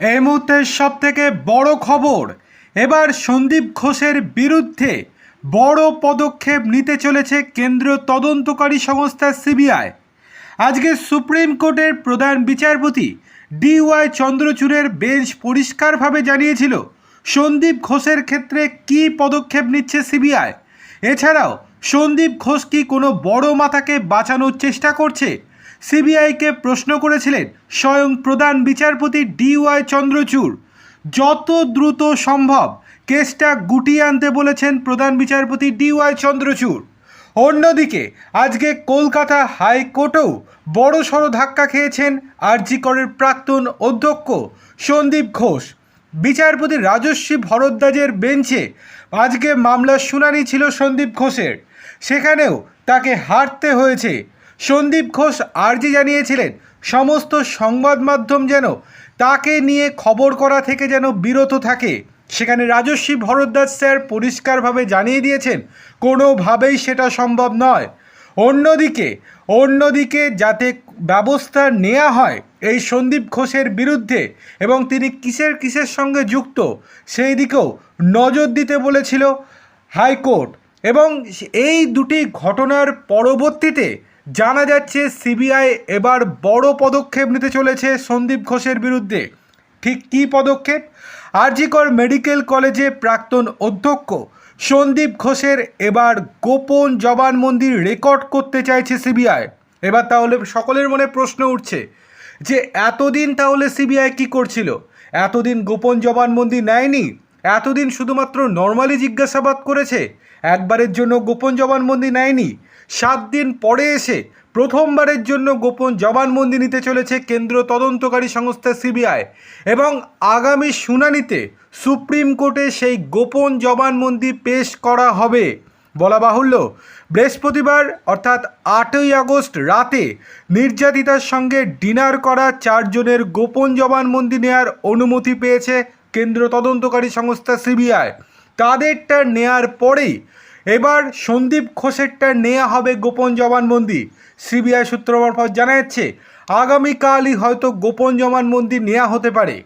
এই মুহূর্তের সব থেকে বড় খবর, এবার সন্দীপ ঘোষের বিরুদ্ধে বড় পদক্ষেপ নিতে চলেছে কেন্দ্রীয় তদন্তকারী সংস্থা সিবিআই। আজকে সুপ্রিম কোর্টের প্রধান বিচারপতি ডিওয়াই চন্দ্রচূড়ের বেঞ্চ পরিষ্কারভাবে জানিয়েছিল সন্দীপ ঘোষের ক্ষেত্রে কী পদক্ষেপ নিচ্ছে সিবিআই। এছাড়াও সন্দীপ ঘোষ কি কোনো বড় মাথাকে বাঁচানোর চেষ্টা করছে সিবিআইকে প্রশ্ন করেছিলেন স্বয়ং প্রধান বিচারপতি ডিওয়াই চন্দ্রচূড়। যত দ্রুত সম্ভব কেসটা গুটিয়ে আনতে বলেছেন প্রধান বিচারপতি ডিওয়াই চন্দ্রচূড়। অন্যদিকে আজকে কলকাতা হাইকোর্টেও বড় সড় ধাক্কা খেয়েছেন আরজি করের প্রাক্তন অধ্যক্ষ সন্দীপ ঘোষ। বিচারপতি রাজস্বী ভরদ্বাজের বেঞ্চে আজকে মামলার শুনানি ছিল সন্দীপ ঘোষের। সেখানেও তাকে হারতে হয়েছে সন্দীপ ঘোষ আর্জি জানিয়েছিলেন, সমস্ত সংবাদ মাধ্যম যেন তাকে নিয়ে খবর করা থেকে যেন বিরত থাকে। সেখানে রাজস্বী ভরদ্বাজ স্যার পরিষ্কারভাবে জানিয়ে দিয়েছেন, কোনোভাবেই সেটা সম্ভব নয়। অন্যদিকে অন্যদিকে যাতে ব্যবস্থা নেওয়া হয় এই সন্দীপ ঘোষের বিরুদ্ধে এবং তিনি কিসের কিসের সঙ্গে যুক্ত, সেই দিকেও নজর দিতে বলেছিল হাইকোর্ট। এবং এই দুটি ঘটনার পরবর্তীতে জানা যাচ্ছে সিবিআই এবার বড় পদক্ষেপ নিতে চলেছে সন্দীপ ঘোষের বিরুদ্ধে। ঠিক কী পদক্ষেপ? আরজিকর মেডিকেল কলেজে প্রাক্তন অধ্যক্ষ সন্দীপ ঘোষের এবার গোপন জবানবন্দি রেকর্ড করতে চাইছে সিবিআই। এবার তাহলে সকলের মনে প্রশ্ন উঠছে যে, এতদিন তাহলে সিবিআই কি করছিল? এতদিন গোপন জবানবন্দি নেয়নি? এতদিন শুধুমাত্র নর্মালি জিজ্ঞাসাবাদ করেছে। একবারের জন্য গোপন জবানবন্দি নেয়নি। সাত দিন পরে এসে প্রথমবারের জন্য গোপন জবানবন্দি নিতে চলেছে কেন্দ্র তদন্তকারী সংস্থা সিবিআই এবং আগামী শুনানিতে সুপ্রিম কোর্টে সেই গোপন জবানবন্দি পেশ করা হবে। বলা বাহুল্য, বৃহস্পতিবার অর্থাৎ আটই আগস্ট রাতে নির্যাতিতার সঙ্গে ডিনার করা চারজনের গোপন জবানবন্দি নেয়ার অনুমতি পেয়েছে কেন্দ্র তদন্তকারী সংস্থা সিবিআই। তাদেরটা নেয়ার পরেই এবার সন্দীপ ঘোষেরটা নেওয়া হবে গোপন জবানবন্দি। সিবিআই সূত্র মারফত জানা যাচ্ছে আগামীকালই হয়তো গোপন জবানবন্দি নেওয়া হতে পারে।